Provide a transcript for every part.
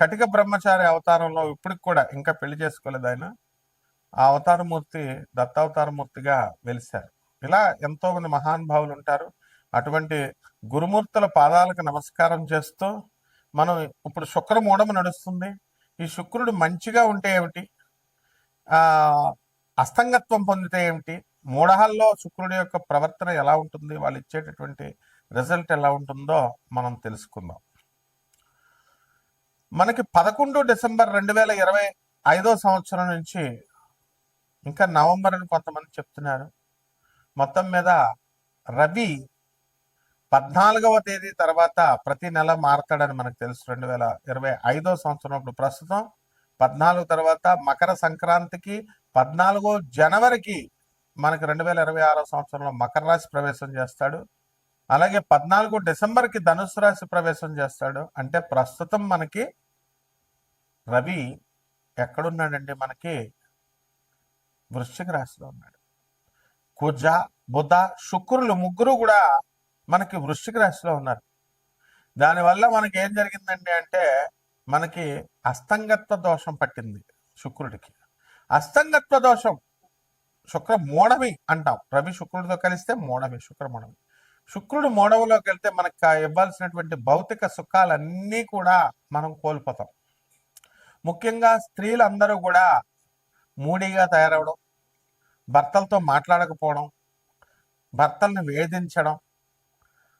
కటిక బ్రహ్మచారి అవతారంలో ఇప్పటికి కూడా ఇంకా పెళ్ళి చేసుకోలేదు ఆయన. ఆ అవతారమూర్తి దత్తావతారమూర్తిగా వెలిశారు. ఇలా ఎంతో మంది మహానుభావులు ఉంటారు. అటువంటి గురుమూర్తుల పాదాలకు నమస్కారం చేస్తూ మనం ఇప్పుడు శుక్ర మూఢము నడుస్తుంది. ఈ శుక్రుడు మంచిగా ఉంటే ఏమిటి? ఆ అస్తంగత్వం పొందితే ఏమిటి? మూఢహాల్లో శుక్రుడి యొక్క ప్రవర్తన ఎలా ఉంటుంది? వాళ్ళు ఇచ్చేటటువంటి రిజల్ట్ ఎలా ఉంటుందో మనం తెలుసుకుందాం. మనకి పదకొండు డిసెంబర్ రెండు వేల ఇరవై ఐదో సంవత్సరం నుంచి ఇంకా నవంబర్ అని కొంతమంది చెప్తున్నారు. మొత్తం మీద రవి పద్నాలుగవ తేదీ తర్వాత ప్రతి నెల మారతాడని మనకు తెలుసు. రెండు వేల ఇరవై ఐదో సంవత్సరం ఇప్పుడు ప్రస్తుతం పద్నాలుగు తర్వాత మకర సంక్రాంతికి పద్నాలుగో జనవరికి మనకి రెండు వేల ఇరవై ఆరో సంవత్సరంలో మకర రాశి ప్రవేశం చేస్తాడు. అలాగే పద్నాలుగు డిసెంబర్కి ధనుసు రాశి ప్రవేశం చేస్తాడు. అంటే ప్రస్తుతం మనకి రవి ఎక్కడున్నాడండి మనకి వృశ్చిక రాశిలో ఉన్నాడు. కుజ బుధ శుక్రులు ముగ్గురు కూడా మనకి వృశ్చిక రాశిలో ఉన్నారు. దానివల్ల మనకి ఏం జరిగిందండి అంటే మనకి అస్తంగత్వ దోషం పట్టింది శుక్రుడికి. అస్తంగత్వ దోషం శుక్ర మూఢమి అంటాం. రవి శుక్రుడితో కలిస్తే మూఢమి శుక్ర మూఢమి శుక్రుడు మూఢములోకి వెళ్తే మనకు ఇవ్వాల్సినటువంటి భౌతిక సుఖాలన్నీ కూడా మనం కోల్పోతాం. ముఖ్యంగా స్త్రీలందరూ కూడా మూడీగా తయారవడం భర్తలతో మాట్లాడకపోవడం భర్తల్ని వేధించడం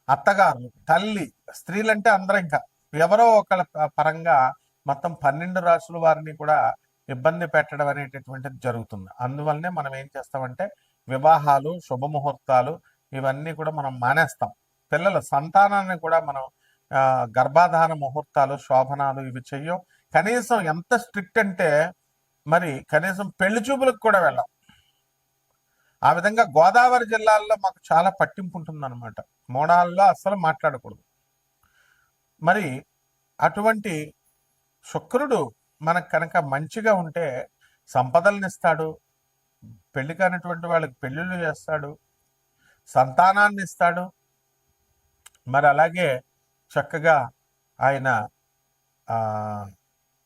అత్తగారు తల్లి స్త్రీలంటే అందరూ ఇంకా ఎవరో ఒకళ్ళ పరంగా మొత్తం పన్నెండు రాసుల వారిని కూడా ఇబ్బంది పెట్టడం అనేటటువంటిది జరుగుతుంది. అందువల్లనే మనం ఏం చేస్తామంటే వివాహాలు శుభముహూర్తాలు ఇవన్నీ కూడా మనం మానేస్తాం. పిల్లల సంతానాన్ని కూడా మనం గర్భాధార గర్భాధాన ముహూర్తాలు శోభనాలు ఇవి చెయ్యం. కనీసం ఎంత స్ట్రిక్ట్ అంటే మరి కనీసం పెళ్ళి చూపులకు కూడా వెళ్ళాం. ఆ విధంగా గోదావరి జిల్లాల్లో మాకు చాలా పట్టింపు ఉంటుందన్నమాట. మోడాల్లో అస్సలు మాట్లాడకూడదు. మరి అటువంటి శుక్రుడు మనకు కనుక మంచిగా ఉంటే సంపదలను ఇస్తాడు పెళ్ళి కానటువంటి వాళ్ళకి పెళ్ళిళ్ళు చేస్తాడు సంతానాన్ని ఇస్తాడు. మరి అలాగే చక్కగా ఆయన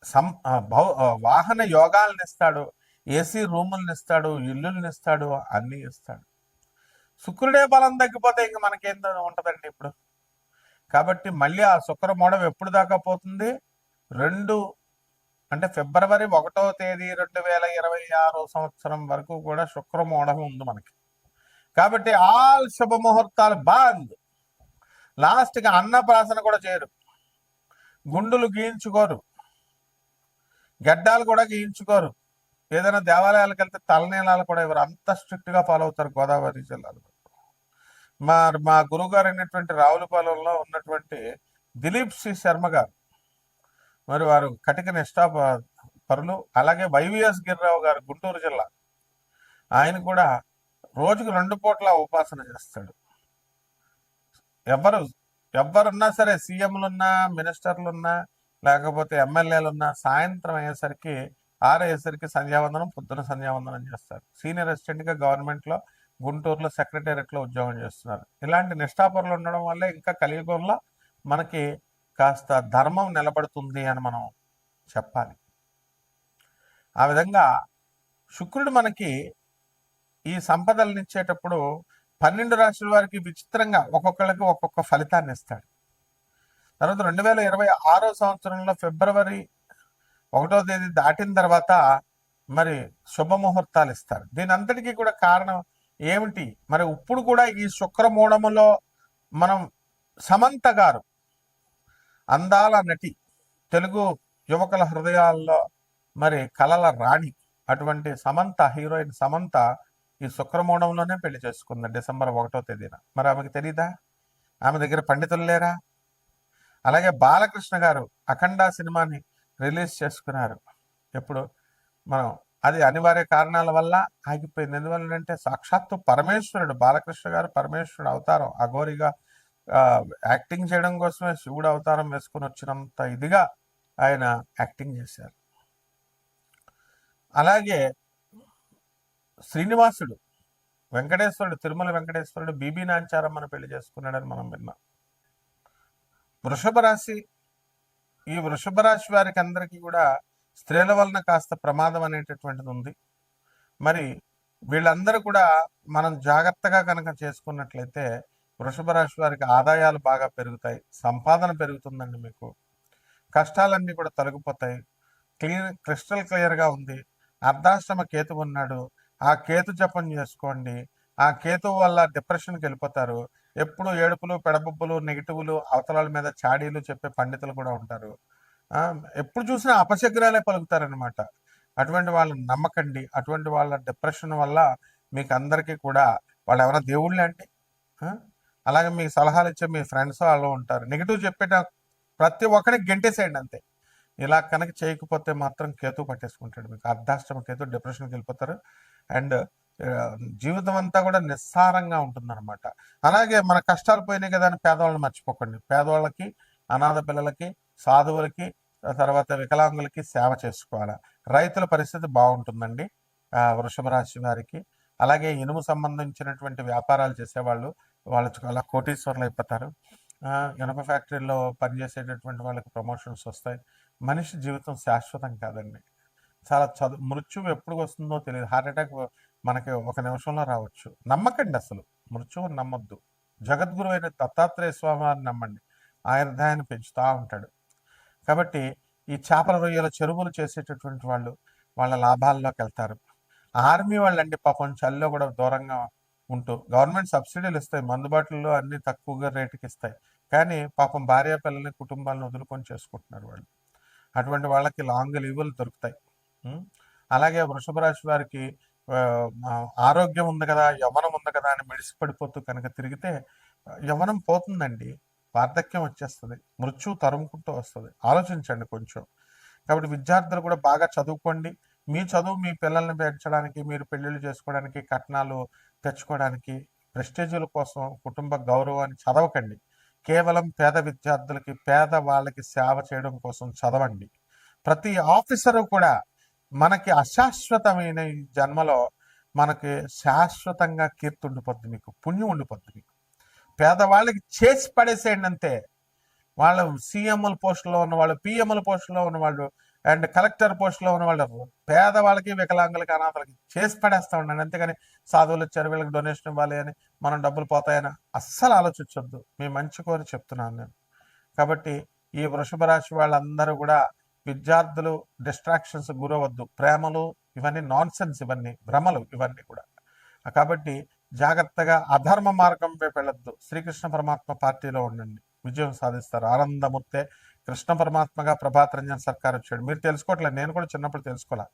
సం భౌ వాహన యోగాలను ఇస్తాడు ఏసీ రూములను ఇస్తాడు ఇల్లులను ఇస్తాడు అన్నీ ఇస్తాడు. శుక్రుడే బలం తగ్గిపోతే ఇంక మనకేం ఉంటుందండి ఇప్పుడు? కాబట్టి మళ్ళీ ఆ శుక్ర మోడం ఎప్పుడు దాకా పోతుంది? రెండు అంటే ఫిబ్రవరి ఒకటో తేదీ రెండు వేల ఇరవై ఆరో సంవత్సరం వరకు కూడా శుక్ర మోడం ఉంది మనకి. కాబట్టి ఆల్ శుభ ముహూర్తాలు బంద్. లాస్ట్గా అన్నప్రాసన కూడా చేయరు. గుండులు గీయించుకోరు. గడ్డాలు కూడా గీయించుకోరు. ఏదైనా దేవాలయాలకు వెళ్తే తలనీలాలు కూడా ఇవ్వరు. అంత స్ట్రిక్ట్గా ఫాలో అవుతారు గోదావరి జిల్లాలో. మా మా గురువు గారు అయినటువంటి రావులపాలెంలో ఉన్నటువంటి దిలీప్ సి శర్మ గారు. మరి వారు కటిక నిష్టా పరులు అలాగే వైవిఎస్ గిరిరావు గారు గుంటూరు జిల్లా. ఆయన కూడా రోజుకు రెండు పూట్ల ఉపాసన చేస్తాడు. ఎవరు ఎవరున్నా సరే సీఎంలు ఉన్నా మినిస్టర్లు ఉన్నా లేకపోతే ఎమ్మెల్యేలు ఉన్న సాయంత్రం అయ్యేసరికి ఆరయ్యేసరికి సంధ్యావందనం పొద్దున సంధ్యావందనం చేస్తారు. సీనియర్ అసిస్టెంట్గా గవర్నమెంట్లో గుంటూరులో సెక్రటేరియట్లో ఉద్యోగం చేస్తున్నారు. ఇలాంటి నిష్ఠాపరులు ఉండడం వల్ల ఇంకా కలియుగంలో మనకి కాస్త ధర్మం నిలబడుతుంది అని మనం చెప్పాలి. ఆ విధంగా శుక్రుడు మనకి ఈ సంపదలను ఇచ్చేటప్పుడు పన్నెండు రాష్ట్రాల వారికి విచిత్రంగా ఒక్కొక్కరికి ఒక్కొక్క ఫలితాన్ని ఇస్తాడు. తర్వాత రెండు వేల ఇరవై ఆరో సంవత్సరంలో ఫిబ్రవరి ఒకటో తేదీ దాటిన తర్వాత మరి శుభముహూర్తాలు ఇస్తారు. దీని అంతటికీ కూడా కారణం ఏమిటి? మరి ఇప్పుడు కూడా ఈ శుక్రమూఢములో మనం సమంత గారు అందాల నటి తెలుగు యువకుల హృదయాల్లో మరి కలల రాణి అటువంటి సమంత హీరోయిన్ సమంత ఈ శుక్రమూఢంలోనే పెళ్ళి చేసుకుంది డిసెంబర్ ఒకటో తేదీన. మరి ఆమెకు తెలీదా? ఆమె దగ్గర పండితులు లేరా? అలాగే బాలకృష్ణ గారు అఖండ సినిమాని రిలీజ్ చేసుకున్నారు. ఎప్పుడు? మనం అది అనివార్య కారణాల వల్ల ఆగిపోయింది. ఎందువల్లంటే సాక్షాత్తు పరమేశ్వరుడు బాలకృష్ణ గారు పరమేశ్వరుడు అవతారం అఘోరిగా యాక్టింగ్ చేయడం కోసమే శివుడు అవతారం వేసుకుని వచ్చినంత ఇదిగా ఆయన యాక్టింగ్ చేశారు. అలాగే శ్రీనివాసుడు వెంకటేశ్వరుడు తిరుమల వెంకటేశ్వరుడు బీబీ నాంచారమ్మను పెళ్ళి చేసుకున్నాడని మనం విన్నాం. వృషభ రాశి ఈ వృషభ రాశి వారికి అందరికీ కూడా స్త్రీల వలన కాస్త ప్రమాదం అనేటటువంటిది ఉంది. మరి వీళ్ళందరూ కూడా మనం జాగ్రత్తగా కనుక చేసుకున్నట్లయితే వృషభ రాశి వారికి ఆదాయాలు బాగా పెరుగుతాయి సంపాదన పెరుగుతుందండి మీకు. కష్టాలన్నీ కూడా తొలగిపోతాయి. క్లీన్ క్రిస్టల్ క్లియర్గా ఉంది. అర్ధాశ్రమ కేతు ఉన్నాడు. ఆ కేతు జపం చేసుకోండి. ఆ కేతు వల్ల డిప్రెషన్కి వెళ్ళిపోతారు. ఎప్పుడు ఏడుపులు పెడబొబ్బులు నెగిటివ్లు అవతలాల మీద చాడీలు చెప్పే పండితులు కూడా ఉంటారు. ఎప్పుడు చూసినా అపశగ్రాలే పలుకుతారనమాట అటువంటి వాళ్ళని నమ్మకండి. అటువంటి వాళ్ళ డిప్రెషన్ వల్ల మీకు అందరికీ కూడా వాళ్ళు ఎవరైనా దేవుళ్ళే అంటే అలాగే మీకు సలహాలు ఇచ్చే మీ ఫ్రెండ్స్ వాళ్ళు ఉంటారు. నెగిటివ్ చెప్పేట ప్రతి ఒక్కరికి గెంటేసేయండి అంతే. ఇలా కనుక చేయకపోతే మాత్రం కేతు పట్టేసుకుంటాడు. మీకు అర్ధాష్టమ కేతు డిప్రెషన్కి వెళ్ళిపోతారు. అండ్ జీవితం అంతా కూడా నిస్సారంగా ఉంటుందన్నమాట. అలాగే మన కష్టాలు పోయినాయి కదా అని పేదవాళ్ళని మర్చిపోకండి. పేదవాళ్ళకి అనాథ పిల్లలకి సాధువులకి తర్వాత వికలాంగులకి సేవ చేసుకోవాలి. రైతుల పరిస్థితి బాగుంటుందండి. వృషభ రాశి వారికి. అలాగే ఇనుము సంబంధించినటువంటి వ్యాపారాలు చేసేవాళ్ళు వాళ్ళు చాలా కోటీశ్వర్లు అయిపోతారు. ఇనుప ఫ్యాక్టరీలో పనిచేసేటటువంటి వాళ్ళకి ప్రమోషన్స్ వస్తాయి. మనిషి జీవితం శాశ్వతం కాదండి. చాలా చదువు మృత్యువు ఎప్పుడు వస్తుందో తెలియదు. హార్ట్ అటాక్ మనకి ఒక నిమిషంలో రావచ్చు. నమ్మకండి అసలు. మృత్యువుని నమ్మొద్దు. జగద్గురు అయిన దత్తాత్రేయ స్వామి వారిని నమ్మండి. ఆయన దాన్ని పెంచుతూ ఉంటాడు. కాబట్టి ఈ చేపల రొయ్యల చెరువులు చేసేటటువంటి వాళ్ళు వాళ్ళ లాభాల్లోకి వెళ్తారు. ఆర్మీ వాళ్ళండి పాపం చల్లో కూడా దూరంగా ఉంటూ గవర్నమెంట్ సబ్సిడీలు ఇస్తాయి మందుబాటులో అన్ని తక్కువగా రేటుకి ఇస్తాయి. కానీ పాపం భార్య పిల్లల్ని కుటుంబాలను వదులుకొని చేసుకుంటున్నారు వాళ్ళు. అటువంటి వాళ్ళకి లాంగ్ లీవులు దొరుకుతాయి. అలాగే వృషభ రాశి వారికి ఆరోగ్యం ఉంది కదా యవనం ఉంది కదా అని మెడిసి పడిపోతూ కనుక తిరిగితే యవనం పోతుందండి. వార్ధక్యం వచ్చేస్తుంది. మృత్యు తరుముకుంటూ వస్తుంది. ఆలోచించండి కొంచెం. కాబట్టి విద్యార్థులు కూడా బాగా చదువుకోండి. మీ చదువు మీ పిల్లల్ని పెంచడానికి మీరు పెళ్ళిళ్ళు చేసుకోవడానికి కట్నాలు తెచ్చుకోవడానికి ప్రెస్టేజీల కోసం కుటుంబ గౌరవాన్ని చదవకండి. కేవలం పేద విద్యార్థులకి పేద వాళ్ళకి సేవ చేయడం కోసం చదవండి. ప్రతి ఆఫీసరు కూడా మనకి అశాశ్వతమైన ఈ జన్మలో మనకి శాశ్వతంగా కీర్తి ఉండిపోద్ది మీకు పుణ్యం ఉండిపోద్ది మీకు. పేదవాళ్ళకి చేసి పడేసేయండి అంతే. వాళ్ళ సీఎంల పోస్టులో ఉన్న వాళ్ళు పిఎంల పోస్టులో ఉన్న వాళ్ళు అండ్ కలెక్టర్ పోస్టులో ఉన్న వాళ్ళు పేదవాళ్ళకి వికలాంగులకి అనాథలకి చేసి పడేస్తా ఉండండి. అంతేగాని సాధువులు చెరువులకు వీళ్ళకి డొనేషన్ ఇవ్వాలి అని మనం డబ్బులు పోతాయని అస్సలు ఆలోచించొద్దు. మీ మంచి కోరి చెప్తున్నాను నేను. కాబట్టి ఈ వృషభ రాశి వాళ్ళందరూ కూడా విద్యార్థులు డిస్ట్రాక్షన్స్ గురవద్దు. ప్రేమలు ఇవన్నీ నాన్ సెన్స్ ఇవన్నీ భ్రమలు ఇవన్నీ కూడా. కాబట్టి జాగ్రత్తగా అధర్మ మార్గం వైపు వెళ్ళొద్దు. శ్రీకృష్ణ పరమాత్మ పార్టీలో ఉండండి. విజయం సాధిస్తారు. ఆనందమూర్తే కృష్ణ పరమాత్మగా ప్రభాత్ రంజన్ సర్కార్ వచ్చాడు. మీరు తెలుసుకోవట్లేదు నేను కూడా చిన్నప్పుడు తెలుసుకోలే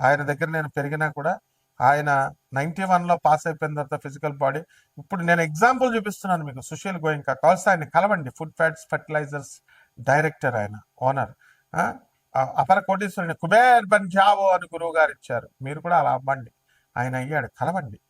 ఆయన దగ్గర నేను పెరిగినా కూడా ఆయన నైన్టీ వన్లో పాస్ అయిపోయిన తర్వాత ఫిజికల్ బాడీ ఇప్పుడు నేను ఎగ్జాంపుల్ చూపిస్తున్నాను మీకు. సుశీల్ గోయింకా కాల్స్ ఆయన కలవండి. ఫుడ్ ఫ్యాట్స్ ఫర్టిలైజర్స్ డైరెక్టర్ ఆయన ఓనర్ అపర కోటీశ్వరుని కుబేర్ బన్ అని గురువు గారు ఇచ్చారు. మీరు కూడా అలా అవ్వండి. ఆయన అయ్యాడు. కలవండి.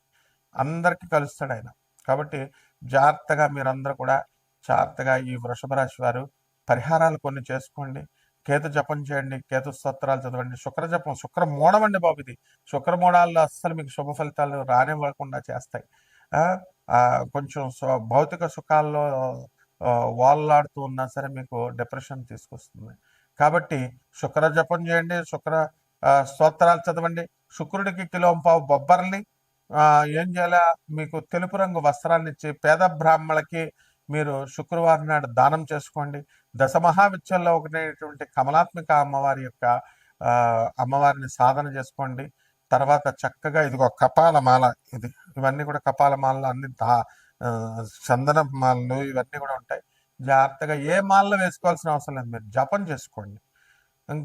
అందరికీ కలుస్తాడు ఆయన. కాబట్టి జాగ్రత్తగా మీరందరూ కూడా జాగ్రత్తగా ఈ వృషభ రాశి వారు పరిహారాలు కొన్ని చేసుకోండి. కేతు జపం చేయండి. కేతు స్తోత్రాలు చదవండి. శుక్ర జపం శుక్ర మూడం అండి బాబు ఇది. శుక్ర మూడాల్లో అస్సలు మీకు శుభ ఫలితాలు రానివ్వకుండా చేస్తాయి. కొంచెం సు- భౌతిక సుఖాల్లో వాల్లాడుతూ ఉన్నా సరే మీకు డిప్రెషన్ తీసుకొస్తుంది. కాబట్టి శుక్ర జపం చేయండి శుక్ర స్తోత్రాలు చదవండి. శుక్రుడికి కిలో పావు బొబ్బర్ని ఏం చేయాలా? మీకు తెలుపు రంగు వస్త్రాన్ని ఇచ్చి పేద బ్రాహ్మణులకి మీరు శుక్రవారం నాడు దానం చేసుకోండి. దశ మహావిద్యల్లో ఒకటైనటువంటి కమలాత్మిక అమ్మవారి యొక్క అమ్మవారిని సాధన చేసుకోండి. తర్వాత చక్కగా ఇదిగో కపాల మాల ఇది. ఇవన్నీ కూడా కపాల మాలలు అన్ని దా చందన మాలలు ఇవన్నీ కూడా ఉంటాయి. జాగ్రత్తగా ఏ మాలలో వేసుకోవాల్సిన అవసరం లేదు. మీరు జపం చేసుకోండి.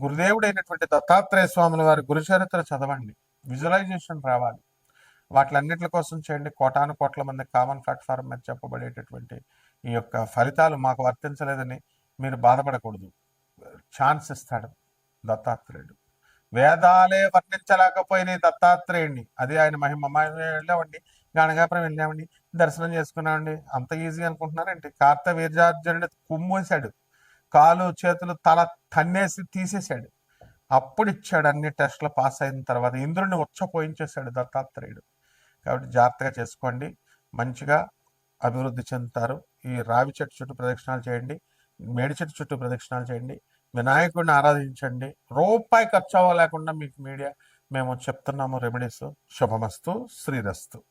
గురుదేవుడు అయినటువంటి దత్తాత్రేయ స్వాముల వారి గురుచరిత్ర చదవండి. విజువలైజేషన్ రావాలి. వాటిలన్నిటి కోసం చేయండి. కోటాను కోట్ల మంది కామన్ ప్లాట్ఫామ్ మీద చెప్పబడేటటువంటి ఈ యొక్క ఫలితాలు మాకు వర్తించలేదని మీరు బాధపడకూడదు. ఛాన్స్ ఇస్తాడు దత్తాత్రేయుడు. వేదాలే వర్ణించలేకపోయినాయి దత్తాత్రేయుడిని అది ఆయన మహిమ. వెళ్ళామండి గణగాపురం వెళ్ళామండి. దర్శనం చేసుకున్నామండి. అంత ఈజీ అనుకుంటున్నారంటే కార్త వీర్యార్జునుడు కుమ్మేశాడు కాలు చేతులు తల తన్నేసి తీసేశాడు. అప్పుడు ఇచ్చాడు అన్ని టెస్ట్లు పాస్ అయిన తర్వాత ఇంద్రుడిని ఉచ్చపోయించేశాడు దత్తాత్రేయుడు. కాబట్టి జాగ్రత్తగా చేసుకోండి. మంచిగా అభివృద్ధి చెందుతారు. ఈ రావి చెట్టు చుట్టూ ప్రదక్షిణాలు చేయండి. మేడి చెట్టు చుట్టూ ప్రదక్షిణాలు చేయండి. వినాయకుడిని ఆరాధించండి. రూపాయి ఖర్చు అవ్వలేకుండా మీకు మీడియా మేము చెప్తున్నాము రెమెడీస్ శుభమస్తు శ్రీరస్తు.